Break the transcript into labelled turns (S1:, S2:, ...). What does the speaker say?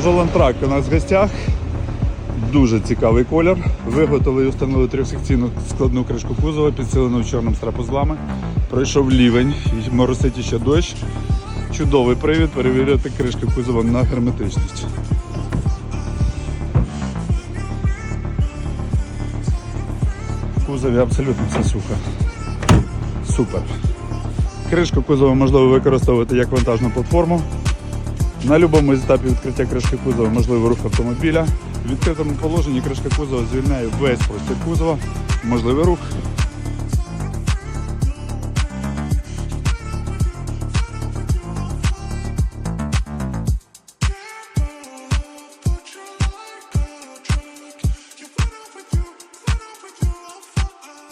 S1: Landtrack у нас в гостях. Дуже цікавий колір. Виготовили і установили трьохсекційну складну кришку кузова, підсилену чорним страпозлами. Пройшов лівень, моросить ще дощ. Чудовий привід перевіряти кришки кузова на герметичність. В кузові абсолютно все сухо. Супер. Кришку кузова можливо використовувати як вантажну платформу. На будь-якому етапі відкриття кришки кузова можливий рух автомобіля. В відкритому положенні кришка кузова звільняє весь простір кузова, можливий рух